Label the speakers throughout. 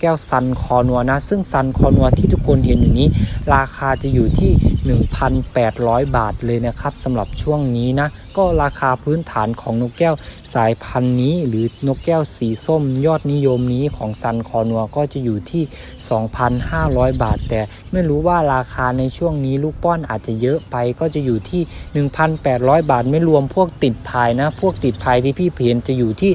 Speaker 1: แก้วซันคอนัวนะ ซึ่งซันคอนัวที่ทุกคนเห็นอยู่นี้ ราคาจะอยู่ที่ 1,800 บาทเลยนะครับสำหรับช่วงนี้นะ ก็ราคาพื้นฐานของนกแก้วสายพันธุ์นี้ หรือนกแก้วสีส้มยอดนิยมนี้ของซันคอนัวก็จะอยู่ที่ 2,500 บาท แต่ไม่รู้ว่าราคาในช่วงนี้ลูกป้อนอาจจะเยอะไปก็จะอยู่ที่ 1,800 บาท ไม่รวมพวกติดภายนะ พวกติดภายที่พี่เพียนจะอยู่ที่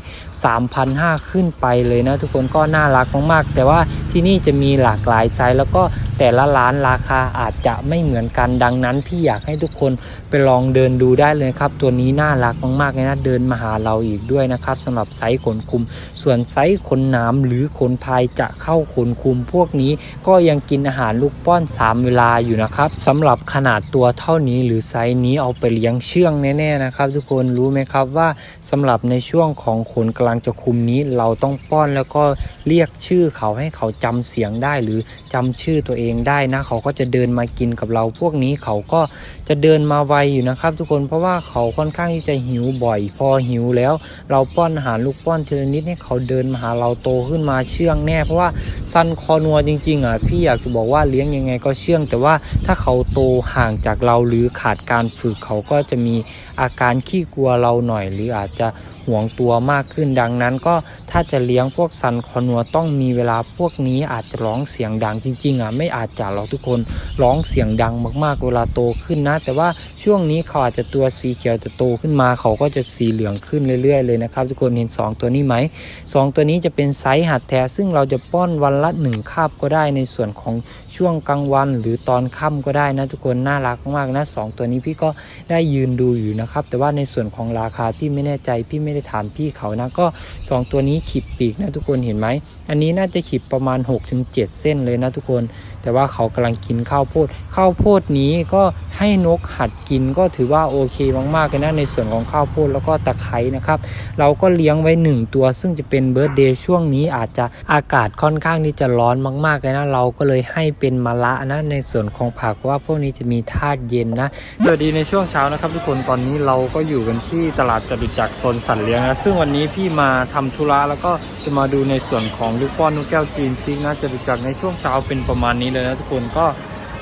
Speaker 1: 3,500 ขึ้นไปเลยนะทุกคนก็น่ารักมากๆ แต่ว่าที่นี่จะมีหลากหลายไซส์แล้วก็แต่ละร้านราคาอาจจะไม่เหมือนกันดังนั้น พี่อยากให้ทุกคนไปลองเดินดูได้เลยครับตัวนี้น่ารักมากๆเลยนะเดินมาหาเราอีกด้วยนะครับสำหรับไซส์ขนคุม ส่วนไซส์ขนหน้ำหรือขนพายจะเข้าขนคุม พวกนี้ก็ยังกินอาหารลูกป้อน 3 เวลาอยู่นะครับสำหรับขนาดตัวเท่านี้หรือไซส์นี้เอาไปเลี้ยงเชื่องแน่ๆนะครับ ทุกคนรู้ไหมครับว่าสำหรับในช่วงของขนกลังจะคุมนี้เราต้องป้อนแล้วก็เรียกชื่อเขาให้เขาจำเสียงได้หรือจำชื่อตัวเองได้นะเขาก็จะเดินมากินกับเราพวกนี้เขาก็จะเดินมาไวอยู่นะครับ ทุกคนเพราะว่าเขาค่อนข้างที่จะหิวบ่อย พอหิวแล้ว เราป้อนอาหารลูกป้อนทีละนิดให้เขาเดินมาหาเราโตขึ้นมาเชื่องแน่ เพราะว่าซันคอนัวจริงๆอะพี่อยากจะบอกว่าเลี้ยงยังไงก็เชื่อง แต่ว่าถ้าเขาโตห่างจากเราหรือขาดการฝึกเขาก็จะมีอาการขี้กลัวเราหน่อย หรืออาจจะห่วงตัวมากขึ้นดังนั้นก็ถ้าจะเลี้ยงพวกซันคอนัวต้องมีเวลาพวกนี้อาจจะร้องเสียงดังจริงๆอะไม่อาจจะหรอกทุกคนร้องเสียงดังมากๆเวลาโตขึ้นนะ แต่ว่าช่วงนี้เขาอาจจะตัวสีเขียวจะโตขึ้นมา เขาก็จะสีเหลืองขึ้นเรื่อยๆเลยนะครับทุกคนเห็น 2 ตัวนี้ไหม 2 ตัวนี้จะเป็นไซส์หัดแท้ซึ่งเราจะป้อนวันละ1คาบก็ได้ในส่วนของช่วงกลางวันหรือตอนค่ำก็ได้นะทุกคนน่ารักมากๆนะสองตัวนี้พี่ก็ได้ยืนดูอยู่นะครับแต่ว่าในส่วนของราคาพี่ไม่แน่ใจพี่ไม่ไม่ได้ถามพี่เขานะ ก็ 2 ตัวนี้ขีดปีกนะทุกคนเห็นไหมอันนี้น่าจะขีดประมาณ 6-7 เส้นเลยนะทุกคน แต่ว่าเขากำลังกินข้าวโพด ข้าวโพดนี้ก็ให้นกหัดกินก็ถือว่าโอเคมากๆเลยนะในส่วนของข้าวโพดแล้วก็ตะไคร้นะครับ เราก็เลี้ยงไว้ 1 ตัว ซึ่งจะเป็นเบิร์ดเดย์ช่วงนี้อาจจะอากาศค่อนข้างที่จะร้อนมากๆเลยนะ เราก็เลยให้เป็นมะละนะในส่วนของผักว่าพวกนี้จะมีธาตุเย็นนะสวัสดีในช่วงเช้านะครับทุกคนตอนนี้เราก็อยู่กันที่ตลาดจตุจักรโซนสัตว์เลี้ยงนะซึ่งวันนี้พี่มาทำธุระแล้วก็จะมาดูในส่วนของลูกป้อนนกแก้วจีนซิกนะจตุจักในช่วงเช้าเป็นประมาณนี้เลยนะทุกคนก็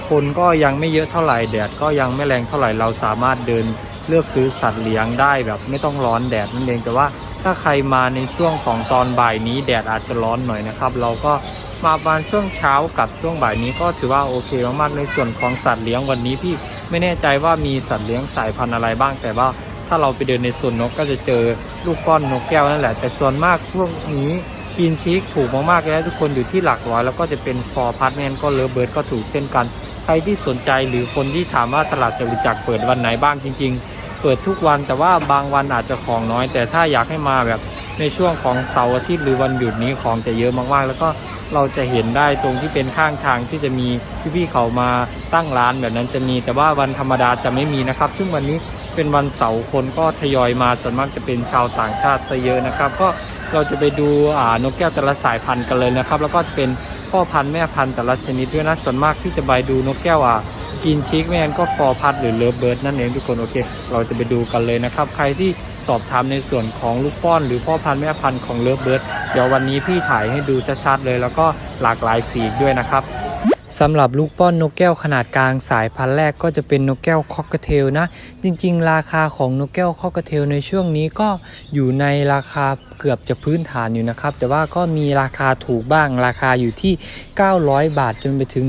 Speaker 1: คนก็ยังไม่เยอะเท่าไหร่แดดก็ยังไม่แรงเท่าไหร่เราสามารถเดินเลือกซื้อสัตว์เลี้ยงได้แบบไม่ต้องร้อนแดดนั่นเองแต่ว่าถ้าใครมาในช่วงของตอนบ่ายนี้แดดอาจจะร้อนหน่อยนะครับ เราก็มาประมาณช่วงเช้ากับช่วงบ่ายนี้ก็ถือว่าโอเคมากๆในส่วนของสัตว์เลี้ยงวันนี้พี่ไม่แน่ใจว่ามีสัตว์เลี้ยงสายพันธุ์อะไรบ้างแต่ว่าถ้าเราไปเดินในสวนนกก็จะเจอลูกก้อนนกแก้วนั่นแหละ แต่ส่วนมากพวกนี้ กินชีกถูกมากๆเลยนะทุกคนอยู่ที่หลักร้อยแล้วก็จะเป็นฟอร์พาร์ทแมนก็เลอเบิร์ดก็ถูกเช่นกัน ใครที่สนใจหรือคนที่ถามว่าตลาดจตุจักรเปิดวันไหนบ้างจริง ๆ เปิดทุกวันแต่ว่าบางวันอาจจะของน้อย แต่ถ้าอยากให้มาแบบในช่วงของเสาร์อาทิตย์หรือวันหยุดนี้ของจะเยอะมากๆ แล้วก็เราจะเห็นได้ตรงที่เป็นข้างทางที่จะมีพี่ๆเขามาตั้งร้านแบบนั้นจะมี แต่ว่าวันธรรมดาจะไม่มีนะครับ ซึ่งวันนี้เป็นวันเสาร์คนก็ทยอยมาส่วนมากจะเป็นชาวต่างชาติซะเยอะนะครับ ก็ เราจะไปดูอ่านกแก้วแต่ละสายพันธุ์กันเลยนะครับ แล้วก็จะเป็นพ่อพันธุ์แม่พันธุ์แต่ละชนิดด้วยนะส่วนมากที่จะไปดูนกแก้วอะกินชิกไม่งั้นก็ฟอร์พัดหรือเลิฟเบิร์ดนั่นเองทุกคนโอเค เราจะไปดูกันเลยนะครับ ใครที่สอบถามในส่วนของลูกป้อน หรือพ่อพันธุ์แม่พันธุ์ของเลิฟเบิร์ดเดี๋ยววันนี้พี่ถ่ายให้ดูชัดๆเลย แล้วก็หลากหลายสีด้วยนะครับ สำหรับลูกป้อนนกแก้วขนาดกลางสายพันธุ์แรกก็จะเป็นนกแก้วคอกเทลนะ จริงๆ ราคาของนกแก้วคอกเทลในช่วงนี้ก็อยู่ในราคาเกือบจะพื้นฐานอยู่นะครับ แต่ว่าก็มีราคาถูกบ้างราคาอยู่ที่ 900 บาทจนไปถึง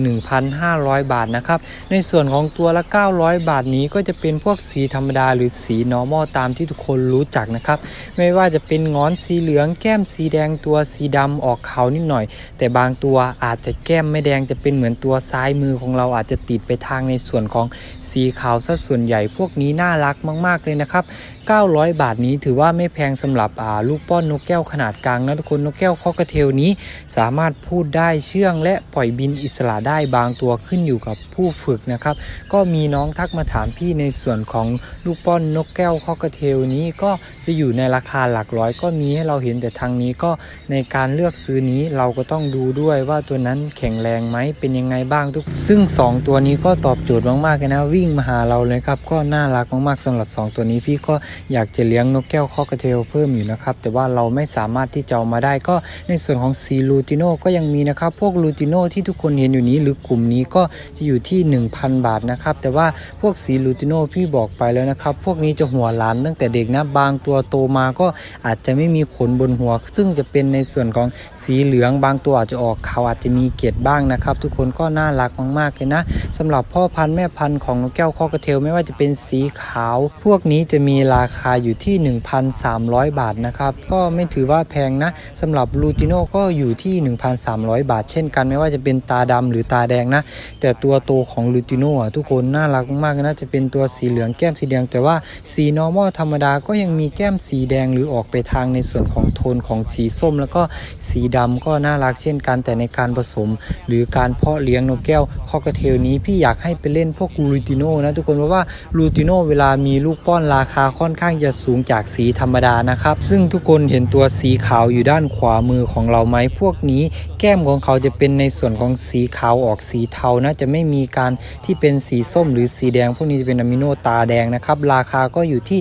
Speaker 1: 1,500 บาทนะครับ ในส่วนของตัวละ 900 บาทนี้ก็จะเป็นพวกสีธรรมดาหรือสี normal ตามที่ทุกคนรู้จักนะครับ ไม่ว่าจะเป็นงอนสีเหลืองแก้มสีแดงตัวสีดำออกขาวนิดหน่อย แต่บางตัวอาจจะแก้มไม่แดงจะเป็นเหมือนตัวซ้ายมือของเราอาจจะติดไปทางในส่วนของสีขาวซะส่วนใหญ่พวกนี้น่ารักมาก ๆเลยนะครับ 900 บาทนี้ถือว่าไม่แพงสำหรับอ่าลูกป้อนนกแก้วขนาดกลางนะทุกคนนกแก้วคอกระเทลนี้ สามารถพูดได้เชื่อง และปล่อยบินอิสระได้บางตัวขึ้นอยู่กับผู้ฝึกนะครับ ก็มีน้องทักมาถามพี่ในส่วนของลูกป้อนนกแก้วคอกระเทลนี้ก็จะอยู่ในราคาหลักร้อยก็มีให้เราเห็นแต่ทางนี้ก็ในการเลือกซื้อนี้เราก็ต้องดูด้วยว่าตัวนั้นแข็งแรงไหมเป็นยังไงบ้างทุก ซึ่ง 2 ตัวนี้ก็ตอบโจทย์มากๆเลยนะวิ่งมาหาเราเลยครับ ก็น่ารักมากๆสำหรับ 2 ตัวนี้พี่ก็อยากจะเลี้ยงนกแก้วคอกระเทลเพิ่มอยู่นะครับ แต่ว่าเราไม่สามารถที่จะเอามาได้ก็ในส่วนของสีลูติโนก็ยังมีนะครับ พวกลูติโนที่ทุกคนเห็นอยู่นี้หรือกลุ่มนี้ก็จะอยู่ที่ 1,000 บาทนะครับ แต่ว่าพวกสีลูติโนพี่บอกไปแล้วนะครับ พวกนี้จะหัวหลานตั้งแต่เด็กนะบางตัวโตมาก็อาจจะไม่มีขนบนหัว ซึ่งจะเป็นในส่วนของสีเหลืองบางตัวอาจจะออกขาวอาจจะมีเกล็ดบ้างนะครับ ทุกคนก็น่ารักมากๆเลยนะสำหรับพ่อพันธุ์แม่พันธุ์ของนกแก้วคอกระเทลไม่ว่าจะเป็นสีขาว พวกนี้จะมีลาราคาอยู่ที่ 1,300 บาทนะครับ ก็ไม่ถือว่าแพงนะสำหรับลูติโนก็อยู่ที่ 1,300 บาท เช่นกันไม่ว่าจะเป็นตาดำหรือตาแดงนะ แต่ตัวโตของลูติโนอะทุกคนน่ารักมากนะจะเป็นตัวสีเหลืองแก้มสีแดง แต่ว่าสี normal ธรรมดาก็ยังมีแก้มสีแดงหรือออกไปทางในส่วนของโทนของสีส้ม แล้วก็สีดำก็น่ารักเช่นกันแต่ในการผสม หรือการเพาะเลี้ยงนกแก้วคอกระเทลนี้พี่อยากให้ไปเล่นพวกลูติโนนะทุกคนเพราะว่าลูติโนเวลามีลูกป้อนราคาค่อนอนข้างจะสูงจากสีธรรมดานะครับ ซึ่งทุกคนเห็นตัวสีขาวอยู่ด้านขวามือของเราไหมพวกนี้ แก้มของเขาจะเป็นในส่วนของสีขาวออกสีเทานะจะไม่มีการที่เป็นสีส้มหรือสีแดง พวกนี้จะเป็นอะมิโนตาแดงนะครับ ราคาก็อยู่ที่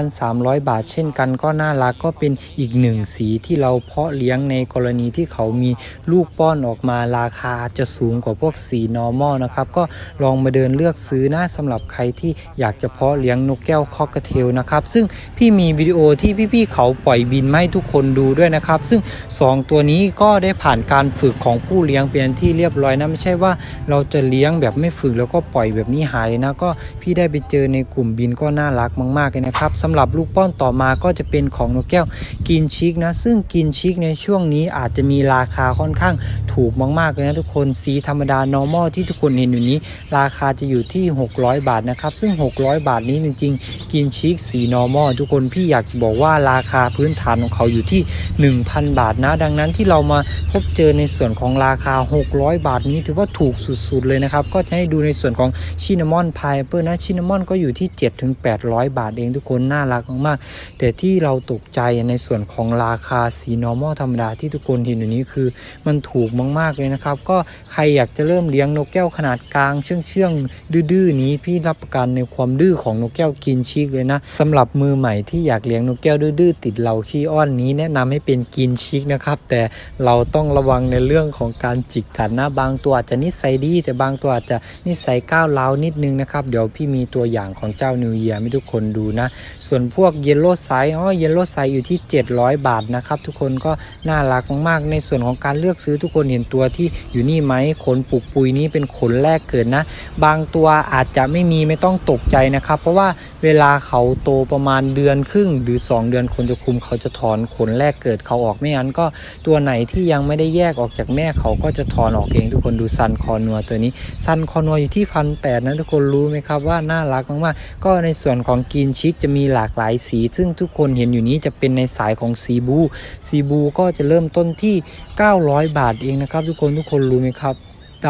Speaker 1: 1,300 บาท เช่นกันก็น่ารักก็เป็นอีกหนึ่งสีที่เราเพาะเลี้ยงในกรณีที่เขามีลูกป้อนออกมาราคาจะสูงกว่าพวกสี normal นะครับ ก็ลองมาเดินเลือกซื้อนะสำหรับใครที่อยากจะเพาะเลี้ยงนกแก้วคอกระเทลนะครับ ซึ่งพี่มีวิดีโอที่พี่ๆเขาปล่อยบินมาให้ทุกคนดูด้วยนะครับ ซึ่ง 2 ตัวนี้ก็ได้ผ่านการฝึกของผู้เลี้ยงเป็นที่เรียบร้อยนะไม่ใช่ว่าเราจะเลี้ยงแบบไม่ฝึกแล้วก็ปล่อยแบบนี้หายเลยนะก็พี่ได้ไปเจอในกลุ่มบินก็น่ารักมากๆเลยนะครับสำหรับลูกป้อนต่อมาก็จะเป็นของนกแก้วกินชิกนะซึ่งกินชิกในช่วงนี้อาจจะมีราคาค่อนข้างถูกมากๆเลยนะทุกคนสีธรรมดา normal ที่ทุกคนเห็นอยู่นี้ ราคาจะอยู่ที่ 600 บาทนะครับ ซึ่ง 600 บาทนี้จริง ๆ กินชิกสี normal ทุกคนพี่อยากจะบอกว่าราคาพื้นฐานของเขาอยู่ที่ 1,000 บาทนะ ดังนั้นที่เรามาพบเจอในส่วนของราคา 600 บาทนี้ถือว่าถูกสุดๆเลยนะครับ ก็จะให้ดูในส่วนของชินามอนพายเปอร์นะชินามอนก็อยู่ที่ 7-800 บาทเองทุกคนน่ารักมากๆแต่ที่เราตกใจในส่วนของราคาสี normal ธรรมดาที่ทุกคนเห็นอยู่นี้คือ มันถูกมากๆเลยนะครับ ก็ใครอยากจะเริ่มเลี้ยงนกแก้วขนาดกลางเชื่องเชื่องๆดื้อๆนี้พี่รับประกันในความดื้อของนกแก้วกินชิกเลยนะสำหรับมือใหม่ที่อยากเลี้ยงนกแก้วดื้อติดเหล่าขี้อ้อนนี้แนะนำให้เป็นกินชิกนะครับ แต่เราต้องระวังในเรื่องของการจิกกัดนะบางตัวอาจจะนิสัยดี แต่บางตัวอาจจะนิสัยก้าวร้าวนิดนึงนะครับ เดี๋ยวพี่มีตัวอย่างของเจ้านิวเยียให้ทุกคนดูนะ ส่วนพวกเยลโล่ไซส์อ๋อเยลโล่ไซส์อยู่ที่ 700 บาทนะครับ ทุกคนก็น่ารักมากๆ ในส่วนของการเลือกซื้อทุกคนเห็นตัวที่อยู่นี่ไหมขนปุกปุยนี้เป็นขนแรกเกิดนะ บางตัวอาจจะไม่มีไม่ต้องตกใจนะครับ เพราะว่า เวลาเขาโตประมาณเดือนครึ่ง หรือ 2 เดือนคนจะคุมเขาจะถอนขนแรกเกิดเขาออกไม่งั้นก็ตัวไหนที่ยังไม่ได้แยกออกจากแม่เขาก็จะถอนออกเองทุกคนดูซันคอนัวตัวนี้ซันคอนัวอยู่ที่พันแปดนะทุกคนรู้ไหมครับว่าน่ารักมากๆก็ในส่วนของกินชิกจะมีหลากหลายสี ซึ่งทุกคนเห็นอยู่นี้จะเป็นในสายของซีบูซีบูก็จะเริ่มต้นที่ 900 บาทเองนะครับทุกคนทุกคนรู้ไหมครับ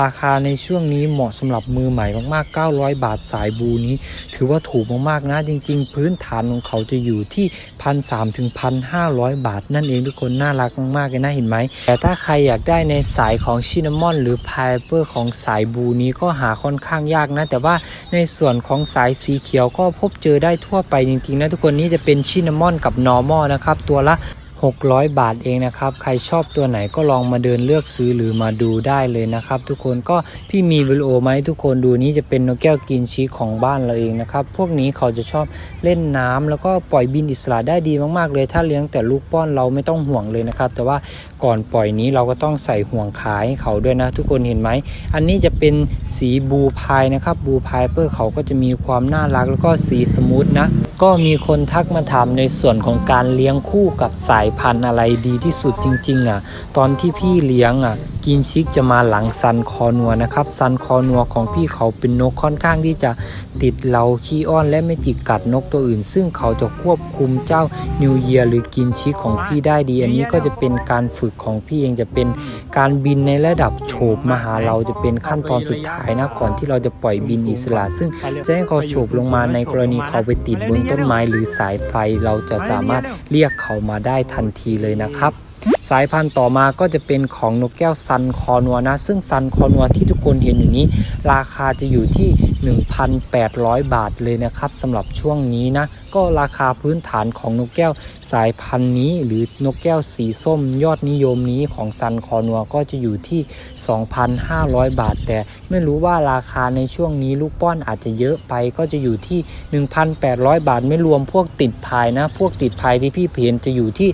Speaker 1: ราคาในช่วงนี้เหมาะสำหรับมือใหม่มากๆ 900 บาทสายบูนี้ ถือว่าถูกมากๆนะจริง ๆ พื้นฐานของเขาจะอยู่ที่พันสถึงพันห้าบาท นั่นเองทุกคนน่ารักมากๆเลยนะเห็นไหมแต่ถ้าใครอยากได้ในสายของชินามอน หรือไพเปอร์ของสายบูนี้ก็หาค่อนข้างยากนะ แต่ว่าในส่วนของสายสีเขียวก็พบเจอได้ทั่วไปจริงๆนะทุกคนนี่จะเป็นชินามอนกับนอร์มอลนะครับตัวละ 600 บาทเองนะครับ ใครชอบตัวไหนก็ลองมาเดินเลือกซื้อหรือมาดูได้เลยนะครับ ทุกคนก็พี่มีวิดีโอมาให้ทุกคนดูนี้จะเป็นนกแก้วกินชีของบ้านเราเองนะครับ พวกนี้เขาจะชอบเล่นน้ำแล้วก็ปล่อยบินอิสระได้ดีมากๆเลย ถ้าเลี้ยงแต่ลูกป้อนเราไม่ต้องห่วงเลยนะครับ แต่ว่าก่อนปล่อยนี้เราก็ต้องใส่ห่วงขาให้เขาด้วยนะ ทุกคนเห็นไหม อันนี้จะเป็นสีบูพายนะครับบูพายเปอร์เขาก็จะมีความน่ารักแล้วก็สีสมูทนะก็มีคนทักมาถามในส่วนของการเลี้ยงคู่กับสายพันธุ์อะไรดีที่สุดจริงๆอะตอนที่พี่เลี้ยงอะกินชิกจะมาหลังซันคอนัวนะครับซันคอนัวของพี่เขาเป็นนกค่อนข้างที่จะติดเราขี้อ้อนและไม่จิกกัดนกตัวอื่น ซึ่งเขาจะควบคุมเจ้านิวเยียหรือกินชิกของพี่ได้ดี อันนี้ก็จะเป็นการฝึกของพี่เองจะเป็นการบินในระดับโฉบมาหาเราจะเป็นขั้นตอนสุดท้ายนะก่อนที่เราจะปล่อยบินอิสระ ซึ่งจะให้เขาโฉบลงมาในกรณีเขาไปติดบนต้นไม้หรือสายไฟเราจะสามารถเรียกเขามาได้ทันทีเลยนะครับ สายพันธุ์ต่อมาก็จะเป็นของนกแก้วซันคอนัวนะ ซึ่งซันคอนัวที่ทุกคนเห็นอยู่นี้ ราคาจะอยู่ที่ 1,800 บาทเลยนะครับสำหรับช่วงนี้นะ ก็ราคาพื้นฐานของนกแก้วสายพันธุ์นี้ หรือนกแก้วสีส้มยอดนิยมนี้ของซันคอนัวก็จะอยู่ที่ 2,500 บาท แต่ไม่รู้ว่าราคาในช่วงนี้ลูกป้อนอาจจะเยอะไปก็จะอยู่ที่ 1,800 บาท ไม่รวมพวกติดภายนะ พวกติดภายที่พี่เพนจะอยู่ที่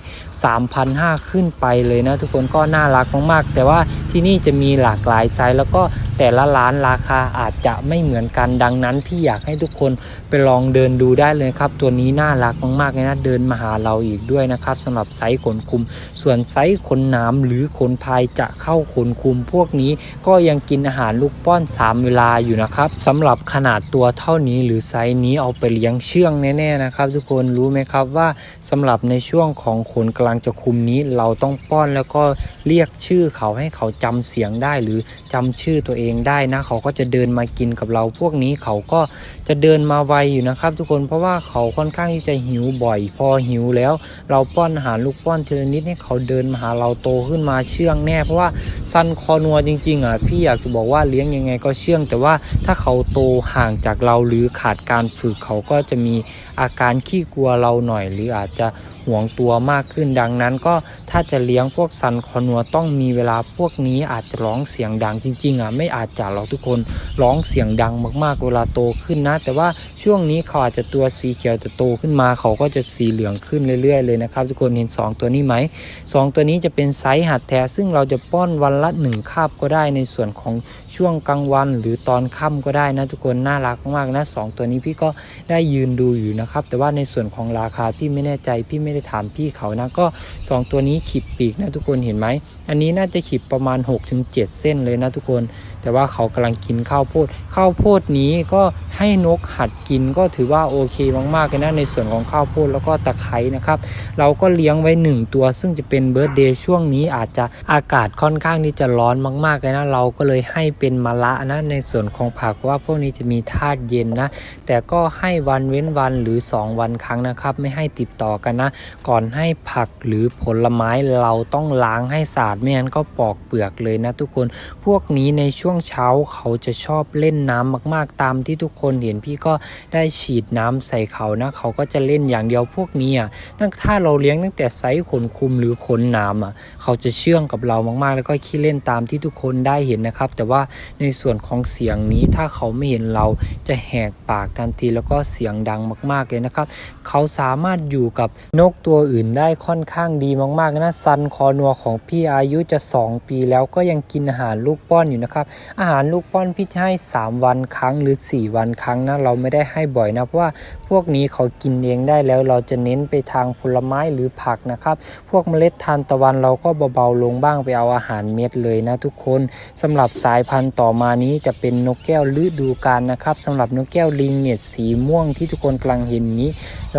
Speaker 1: 3,500 ขึ้นไปเลยนะ ทุกคนก็น่ารักมากๆ แต่ว่าที่นี่จะมีหลากหลายไซส์แล้วก็ แต่ละร้านราคาอาจจะไม่เหมือนกันดังนั้น พี่อยากให้ทุกคนไปลองเดินดูได้เลยครับ ตัวนี้น่ารักมากๆเลยนะเดินมาหาเราอีกด้วยนะครับสำหรับไซส์ขนคุม ส่วนไซส์ขนน้ำหรือขนพายจะเข้าขนคุม พวกนี้ก็ยังกินอาหารลูกป้อน 3 เวลาอยู่นะครับสำหรับขนาดตัวเท่านี้หรือไซส์นี้เอาไปเลี้ยงเชื่องแน่ๆนะครับ ทุกคนรู้ไหมครับว่าสำหรับในช่วงของขนกลังจะคุมนี้เราต้องป้อนแล้วก็เรียกชื่อเขาให้เขาจำเสียงได้หรือจำชื่อตัวเององได้นะ เขาก็จะเดินมากินกับเราพวกนี้เขาก็จะเดินมาไวอยู่นะครับ ทุกคนเพราะว่าเขาค่อนข้างที่จะหิวบ่อย พอหิวแล้ว เราป้อนอาหารลูกป้อนทีละนิดให้เขาเดินมาหาเราโตขึ้นมาเชื่องแน่ เพราะว่าซันคอนัวจริงๆอะพี่อยากจะบอกว่าเลี้ยงยังไงก็เชื่อง แต่ว่าถ้าเขาโตห่างจากเราหรือขาดการฝึกเขาก็จะมีอาการขี้กลัวเราหน่อย หรืออาจจะห่วงตัวมากขึ้นดังนั้นก็ ถ้าจะเลี้ยงพวกซันคอนัวต้องมีเวลาพวกนี้อาจจะร้องเสียงดังจริง ๆอะไม่อาจจะหรอกทุกคนร้องเสียงดังมากๆเวลาโตขึ้นนะ แต่ว่าช่วงนี้เขาอาจจะตัวสีเขียวจะโตขึ้นมา เขาก็จะสีเหลืองขึ้นเรื่อย ๆ เลยนะครับ ทุกคนเห็น 2 ตัวนี้ไหม 2 ตัวนี้จะเป็นไซส์หัดแท้ซึ่งเราจะป้อนวันละ1คาบก็ได้ในส่วนของช่วงกลางวันหรือตอนค่ำก็ได้นะทุกคนน่ารักมากๆนะสองตัวนี้พี่ก็ได้ยืนดูอยู่นะครับแต่ว่าในส่วนของราคาพี่ไม่แน่ใจพี่ไม่ได้ถามพี่เขานะก็ 2 ตัวนี้ขีดปีกนะทุกคนเห็นไหม อันนี้น่าจะขีดประมาณ 6-7 เส้นเลยนะทุกคน แต่ว่าเขากำลังกินข้าวโพด ข้าวโพดนี้ก็ให้นกหัดกินก็ถือว่าโอเคมากๆเลยนะในส่วนของข้าวโพดแล้วก็ตะไคร้นะครับ เราก็เลี้ยงไว้ 1 ตัว ซึ่งจะเป็นเบิร์ดเดย์ช่วงนี้อาจจะอากาศค่อนข้างที่จะร้อนมากๆเลยนะ เราก็เลยให้เป็นมะละนะในส่วนของผักว่าพวกนี้จะมีธาตุเย็นนะ แต่ก็ให้วันเว้นวันหรือ 2 วันครั้งนะครับ ไม่ให้ติดต่อกันนะ ก่อนให้ผักหรือผลไม้เราต้องล้างให้สะอาดไม่งั้นก็ปอกเปลือกเลยนะทุกคน พวกนี้ในช่วงเช้าเขาจะชอบเล่นน้ำมากๆตามที่ทุกคนเห็นพี่ก็ได้ฉีดน้ำใส่เขานะ เขาก็จะเล่นอย่างเดียวพวกนี้อะตั้งถ้าเราเลี้ยงตั้งแต่ไซส์ขนคุมหรือขนน้ำอะเขาจะเชื่องกับเรามากๆ แล้วก็ขี้เล่นตามที่ทุกคนได้เห็นนะครับ แต่ว่าในส่วนของเสียงนี้ถ้าเขาไม่เห็นเราจะแหกปากทันทีแล้วก็เสียงดังมาก ๆเลยนะครับ เขาสามารถอยู่กับนกตัวอื่นได้ค่อนข้างดีมากๆนะซันคอนัวของพี่อาายุจะ 2 ปีแล้วก็ยังกินอาหารลูกป้อนอยู่นะครับ อาหารลูกป้อนพี่ให้ 3 วันครั้งหรือ 4 วันครั้งนะเราไม่ได้ให้บ่อยนะเพราะว่าพวกนี้เขากินเองได้แล้วเราจะเน้นไปทางผลไม้หรือผักนะครับ พวกเมล็ดทานตะวันเราก็เบาๆลงบ้างไปเอาอาหารเม็ดเลยนะทุกคนสำหรับสายพันธุ์ต่อมานี้จะเป็นนกแก้วฤดูกาลนะครับสำหรับนกแก้วลิงเนี่ยสีม่วงที่ทุกคนกำลังเห็นนี้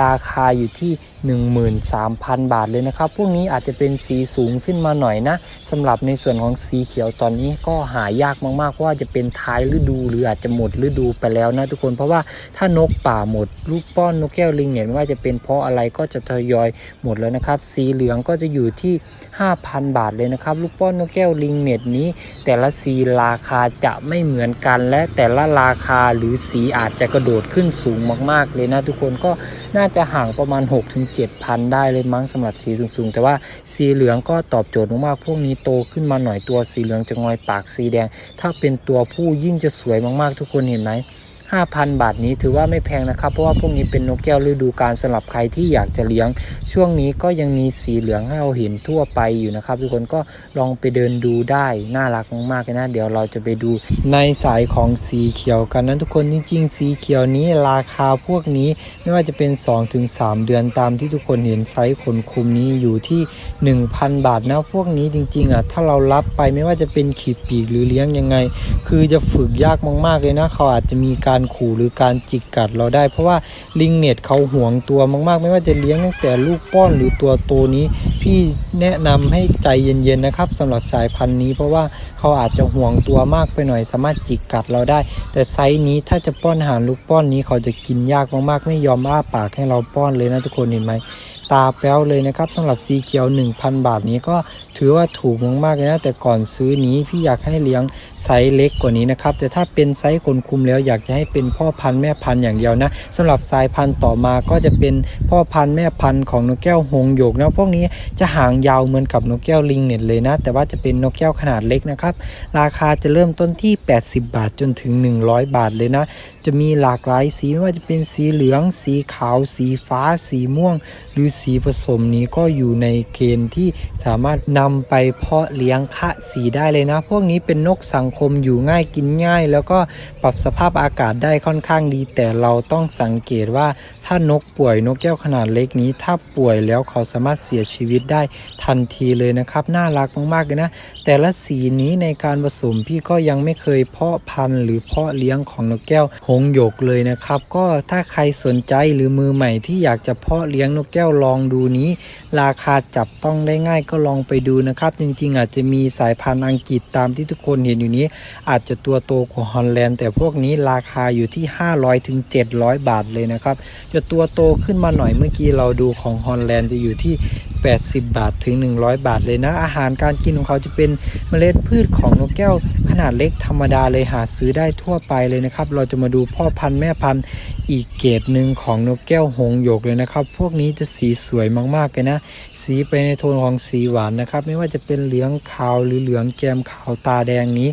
Speaker 1: ราคาอยู่ที่ 13,000 บาทเลยนะครับ พวกนี้อาจจะเป็นสีสูงขึ้นมาหน่อยนะสำหรับในส่วนของสีเขียวตอนนี้ก็หายากมากๆเพราะว่าจะเป็นท้ายฤดูหรืออาจจะหมดฤดูไปแล้วนะทุกคน เพราะว่าถ้านกป่าหมดลูกป้อนนกแก้วลิงเนี่ยไม่ว่าจะเป็นเพราะอะไรก็จะทยอยหมดแล้วนะครับ สีเหลืองก็จะอยู่ที่5,000 บาทเลยนะครับ ลูกป้อนนกแก้วลิงเน็ตนี้ แต่ละสีราคาจะไม่เหมือนกัน และแต่ละราคาหรือสีอาจจะกระโดดขึ้นสูงมากๆ เลยนะทุกคนก็น่าจะห่างประมาณ 6-7,000 ได้เลยมั้งสำหรับสีสูงๆ แต่ว่าสีเหลืองก็ตอบโจทย์มากๆพวกนี้โตขึ้นมาหน่อยตัวสีเหลืองจะงอยปากสีแดง ถ้าเป็นตัวผู้ยิ่งจะสวยมากๆ ทุกคนเห็นไหม 5,000 บาทนี้ถือว่าไม่แพงนะครับ เพราะว่าพวกนี้เป็นนกแก้วฤดูกาลสำหรับใครที่อยากจะเลี้ยง ช่วงนี้ก็ยังมีสีเหลืองให้เราเห็นทั่วไปอยู่นะครับ ทุกคนก็ลองไปเดินดูได้น่ารักมากๆเลยนะเดี๋ยวเราจะไปดูในสายของสีเขียวกันนะทุกคนจริง ๆ สีเขียวนี้ราคาพวกนี้ไม่ว่าจะเป็น 2-3 เดือนตามที่ทุกคนเห็นไซส์ขนคุมนี้อยู่ที่ 1,000 บาทนะพวกนี้จริงๆอะถ้าเรารับไปไม่ว่าจะเป็นขีดปีกหรือเลี้ยงยังไง คือจะฝึกยากมากๆเลยนะเขาอาจจะมีการขู่หรือการจิกกัดเราได้ เพราะว่าลิงเน็ตเขาห่วงตัวมากๆ ไม่ว่าจะเลี้ยงตั้งแต่ลูกป้อนหรือตัวโตนี้ พี่แนะนำให้ใจเย็นๆนะครับสำหรับสายพันธุ์นี้ เพราะว่าเขาอาจจะห่วงตัวมากไปหน่อยสามารถจิกกัดเราได้ แต่ไซส์นี้ถ้าจะป้อนอาหารลูกป้อนนี้เขาจะกินยากมากๆ ไม่ยอมอ้าปากให้เราป้อนเลยนะทุกคนเห็นไหมตาแป๊วเลยนะครับสำหรับสีเขียว 1,000 บาทนี้ก็ถือว่าถูกมากๆเลยนะ แต่ก่อนซื้อนี้พี่อยากให้เลี้ยงไซส์เล็กกว่านี้นะครับ แต่ถ้าเป็นไซส์คนคุมแล้วอยากจะให้เป็นพ่อพันธุ์แม่พันธุ์อย่างเดียวนะสำหรับสายพันธุ์ต่อมาก็จะเป็นพ่อพันธุ์แม่พันธุ์ของนกแก้วหงส์หยกนะพวกนี้จะหางยาวเหมือนกับนกแก้วลิงเน็ตเลยนะ แต่ว่าจะเป็นนกแก้วขนาดเล็กนะครับราคาจะเริ่มต้นที่ 80 บาทจนถึง 100 บาทเลยนะ จะมีหลากหลายสีไม่ว่าจะเป็นสีเหลือง สีขาว สีฟ้า สีม่วง หรือสีผสมนี้ก็อยู่ในเกณฑ์ที่สามารถนำไปเพาะเลี้ยงคะสีได้เลยนะ พวกนี้เป็นนกสังคมอยู่ง่ายกินง่าย แล้วก็ปรับสภาพอากาศได้ค่อนข้างดี แต่เราต้องสังเกตว่าถ้านกป่วยนกแก้วขนาดเล็กนี้ ถ้าป่วยแล้วเขาสามารถเสียชีวิตได้ทันทีเลยนะครับ น่ารักมากๆเลยนะ แต่ละสีนี้ในการผสมพี่ก็ยังไม่เคยเพาะพันธุ์หรือเพาะเลี้ยงของนกแก้วหงหยกเลยนะครับ ก็ถ้าใครสนใจหรือมือใหม่ที่อยากจะเพาะเลี้ยงนกแก้วลองดูนี้ ราคาจับต้องได้ง่ายก็ลองไปดูนะครับ จริงๆ อาจจะมีสายพันธุ์อังกฤษตามที่ทุกคนเห็นอยู่นี้ อาจจะตัวโตกว่าฮอลแลนด์ แต่พวกนี้ราคาอยู่ที่ 500ถึง700 บาทเลยนะครับจะตัวโตขึ้นมาหน่อยเมื่อกี้เราดูของฮอลแลนด์จะอยู่ที่ 80 บาทถึง 100 บาทเลยนะ อาหารการกินของเขาจะเป็นเมล็ดพืชของนกแก้วขนาดเล็กธรรมดาเลยหาซื้อได้ทั่วไปเลยนะครับ เราจะมาดูพ่อพันธุ์แม่พันธุ์อีกเกรดหนึ่งของนกแก้วหงหยกเลยนะครับ พวกนี้จะสีสวยมากๆเลยนะ สีไปในโทนของสีหวานนะครับ ไม่ว่าจะเป็นเหลืองขาวหรือเหลืองแกมขาวตาแดงนี้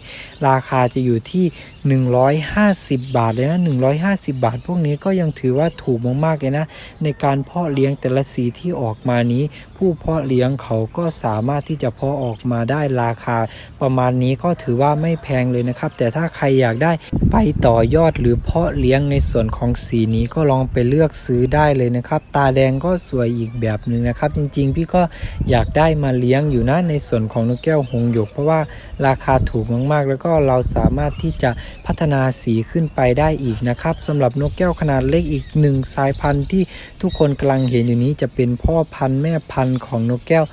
Speaker 1: ราคาจะอยู่ที่ 150 บาทเลยนะ150 บาท พวกนี้ก็ยังถือว่าถูกมากๆเลยนะ ในการเพาะเลี้ยงแต่ละสีที่ออกมานี้ ผู้เพาะเลี้ยงเขาก็สามารถที่จะเพาะออกมาได้ราคา ประมาณนี้ก็ถือว่าไม่แพงเลยนะครับ แต่ถ้าใครอยากได้ไปต่อยอดหรือเพาะเลี้ยงในส่วนของสีนี้ก็ลองไปเลือกซื้อได้เลยนะครับ ตาแดงก็สวยอีกแบบหนึ่งนะครับ จริงๆ พี่ก็อยากได้มาเลี้ยงอยู่นะในส่วนของนกแก้วหงหยก เพราะว่าราคาถูกมากๆ แล้วก็เราสามารถที่จะพัฒนาสีขึ้นไปได้อีกนะครับสำหรับนกแก้วขนาดเล็กอีกหนึ่งสายพันธุ์ที่ทุกคนกำลังเห็นอยู่นี้จะเป็นพ่อพันธุ์แม่พันธุ์ของนกแก้ว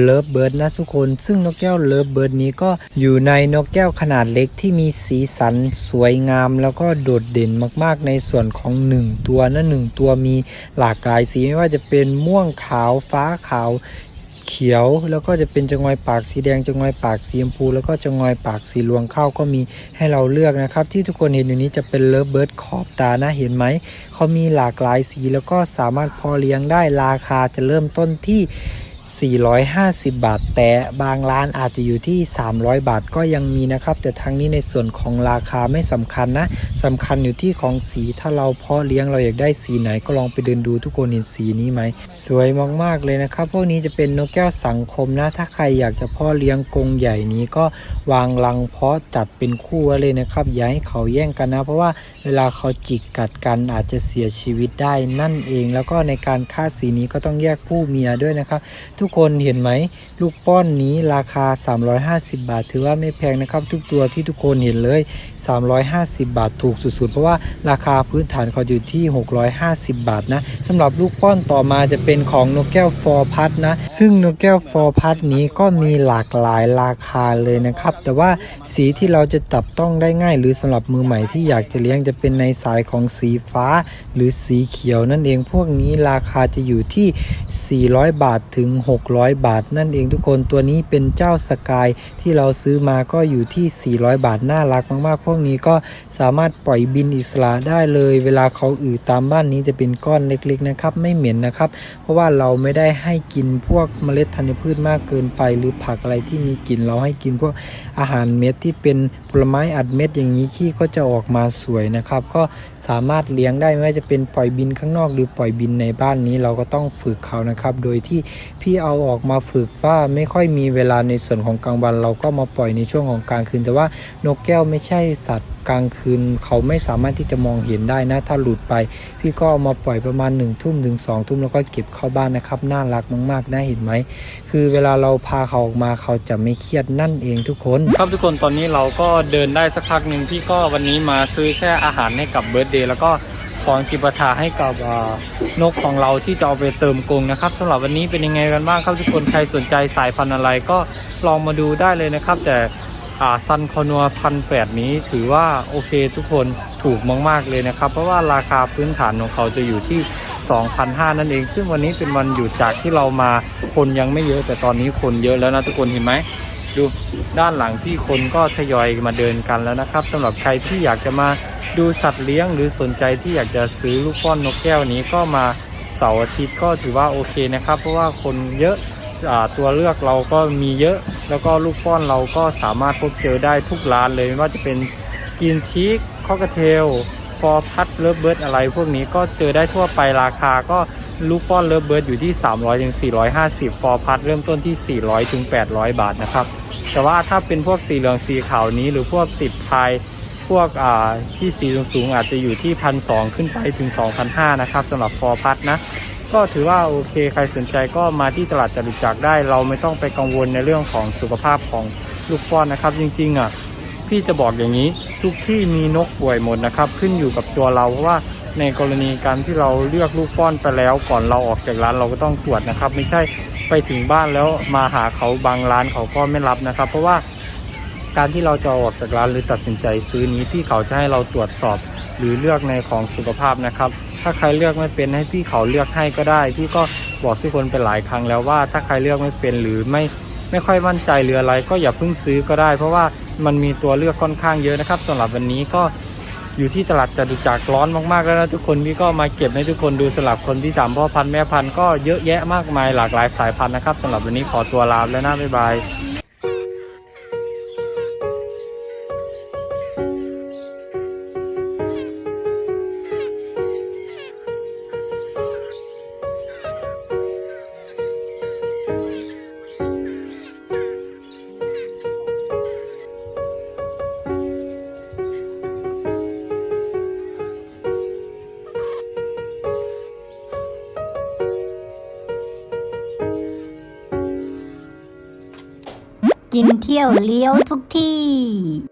Speaker 1: เลิฟเบิร์ดนะทุกคน ซึ่งนกแก้วเลิฟเบิร์ดนี้ก็อยู่ในนกแก้วขนาดเล็กที่มีสีสันสวยงาม แล้วก็โดดเด่นมากๆ ในส่วนของ 1 ตัวนะหนึ่งตัวมีหลากหลายสีไม่ว่าจะเป็นม่วงขาวฟ้าขาว เขียวแล้วก็จะเป็นจงอยปากสีแดงจงอยปากสีชมพู แล้วก็จงอยปากสีรวงข้าวก็มีให้เราเลือกนะครับ ที่ทุกคนเห็นอยู่นี้จะเป็นเลิฟเบิร์ดขอบตานะเห็นไหมเขามีหลากหลายสีแล้วก็สามารถพอเลี้ยงได้ราคาจะเริ่มต้นที่ 450 บาท แต่บางร้านอาจจะอยู่ที่ 300 บาทก็ยังมีนะครับ แต่ทั้งนี้ในส่วนของราคาไม่สำคัญนะสำคัญอยู่ที่ของสีถ้าเราเพาะเลี้ยงเราอยากได้สีไหนก็ลองไปเดินดูทุกคนเห็นสีนี้ไหม สวยมากๆเลยนะครับ พวกนี้จะเป็นนกแก้วสังคมนะ ถ้าใครอยากจะเพาะเลี้ยงกรงใหญ่นี้ก็วางรังเพาะจัดเป็นคู่ไว้เลยนะครับอย่าให้เขาแย่งกันนะ เพราะว่าเวลาเขาจิกกัดกันอาจจะเสียชีวิตได้นั่นเอง แล้วก็ในการฆ่าสีนี้ก็ต้องแยกผู้เมียด้วยนะครับทุกคนเห็นไหม ลูกป้อนนี้ราคา 350 บาท ถือว่าไม่แพงนะครับ ทุกตัวที่ทุกคนเห็นเลย 350 บาทถูกสุดๆ เพราะว่าราคาพื้นฐานเขาอยู่ที่ 650 บาทนะสำหรับลูกป้อนต่อมาจะเป็นของนกแก้วฟอร์พัดนะ ซึ่งนกแก้วฟอร์พัดนี้ก็มีหลากหลายราคาเลยนะครับ แต่ว่าสีที่เราจะจับต้องได้ง่าย หรือสำหรับมือใหม่ที่อยากจะเลี้ยงจะเป็นในสายของสีฟ้า หรือสีเขียวนั่นเองพวกนี้ราคาจะอยู่ที่ 400 บาทถึง600 บาท นั่นเองทุกคนตัวนี้เป็นเจ้าสกายที่เราซื้อมาก็อยู่ที่ 400 บาท น่ารักมากๆ พวกนี้ก็สามารถปล่อยบินอิสระได้เลย เวลาเขาอืดตามบ้านนี้จะเป็นก้อนเล็กๆนะครับ ไม่เหม็นนะครับ เพราะว่าเราไม่ได้ให้กินพวกเมล็ดธัญพืชมากเกินไป หรือผักอะไรที่มีกลิ่นเราให้กินพวกอาหารเม็ดที่เป็นผลไม้อัดเม็ดอย่างนี้ขี้ก็จะออกมาสวยนะครับ ก็ สามารถเลี้ยงได้ไม่ว่าจะเป็นปล่อยบินข้างนอกหรือปล่อยบินในบ้านนี้เราก็ต้องฝึกเขานะครับ โดยที่พี่เอาออกมาฝึกว่าไม่ค่อยมีเวลาในส่วนของกลางวัน เราก็มาปล่อยในช่วงของกลางคืน แต่ว่านกแก้วไม่ใช่สัตว์ กลางคืนเขาไม่สามารถที่จะมองเห็นได้นะ ถ้าหลุดไป พี่ก็เอามาปล่อยประมาณ1นึ่ทุ่มถึงสองทุ่มแล้วก็เก็บเข้าบ้านนะครับ น่ารักมากๆน่าเห็นไหม คือเวลาเราพาเขาออกมาเขาจะไม่เครียดนั่นเองทุกคน ครับทุกคนตอนนี้เราก็เดินได้สักพักหนึ่งพี่ก็วันนี้มาซื้อแค่อาหารให้กับเบิร์ดเดย์แล้วก็ของจิปาถาให้กับนกของเราที่จะเอาไปเติมกรงนะครับสำหรับวันนี้เป็นยังไงกันบ้างครับทุกคนใครสนใจสายพันธุ์อะไรก็ลองมาดูได้เลยนะครับ แต่ อ่าซันคอนัวพันแปดนี้ถือว่าโอเคทุกคนถูกมากๆเลยนะครับ เพราะว่าราคาพื้นฐานของเขาจะอยู่ที่
Speaker 2: 2,500 นั่นเอง ซึ่งวันนี้เป็นวันหยุดจากที่เรามาคนยังไม่เยอะ แต่ตอนนี้คนเยอะแล้วนะทุกคนเห็นไหมดูด้านหลังที่คนก็ทยอยมาเดินกันแล้วนะครับสำหรับใครที่อยากจะมาดูสัตว์เลี้ยง หรือสนใจที่อยากจะซื้อลูกป้อนนกแก้วนี้ก็มาเสาร์อาทิตย์ก็ถือว่าโอเคนะครับ เพราะว่าคนเยอะ ตัวเลือกเราก็มีเยอะ แล้วก็ลูกป้อนเราก็สามารถพบเจอได้ทุกร้านเลยไม่ว่าจะเป็นกินชีกคอกเทลฟอร์พัดเลิฟเบิร์ดอะไร พวกนี้ก็เจอได้ทั่วไปราคาก็ลูกป้อนเลิฟเบิร์ดอยู่ที่ 300ถึง450 ฟอร์พัดเริ่มต้นที่ 400ถึง800 บาทนะครับ แต่ว่าถ้าเป็นพวกสีเหลืองสีขาวนี้หรือพวกติดพายพวกอ่าที่สีสูงๆอาจจะอยู่ที่พันสขึ้นไปถึง2,500นะครับสำหรับฟอร์พัดนะ ก็ถือว่าโอเคใครสนใจก็มาที่ตลาดจตุจักรได้ เราไม่ต้องไปกังวลในเรื่องของสุขภาพของลูกป้อนนะครับ จริงๆอะพี่จะบอกอย่างนี้ทุกที่มีนกป่วยหมดนะครับ ขึ้นอยู่กับตัวเราเพราะว่าในกรณีการที่เราเลือกลูกป้อนไปแล้ว ก่อนเราออกจากร้านเราก็ต้องตรวจนะครับ ไม่ใช่ไปถึงบ้านแล้วมาหาเขาบางร้านเขาก็ไม่รับนะครับ เพราะว่าการที่เราจะออกจากร้านหรือตัดสินใจซื้อนี้พี่เขาจะให้เราตรวจสอบหรือเลือกในของสุขภาพนะครับ ถ้าใครเลือกไม่เป็นให้พี่เขาเลือกให้ก็ได้ พี่ก็บอกทุกคนไปหลายครั้งแล้วว่า ถ้าใครเลือกไม่เป็นหรือไม่ไม่ค่อยมั่นใจหรืออะไร ก็อย่าเพิ่งซื้อก็ได้ เพราะว่ามันมีตัวเลือกค่อนข้างเยอะนะครับสำหรับวันนี้ก็อยู่ที่ตลาดจตุจักรร้อนมากๆแล้วนะทุกคนพี่ก็มาเก็บให้ทุกคนดูสลับคนที่ถามพ่อพันธุ์แม่พันธุ์ก็เยอะแยะมากมายหลากหลายสายพันธุ์นะครับสำหรับวันนี้ขอตัวลาไปแล้วนะบ๊ายบาย
Speaker 3: กินเที่ยวเลี้ยวทุกที่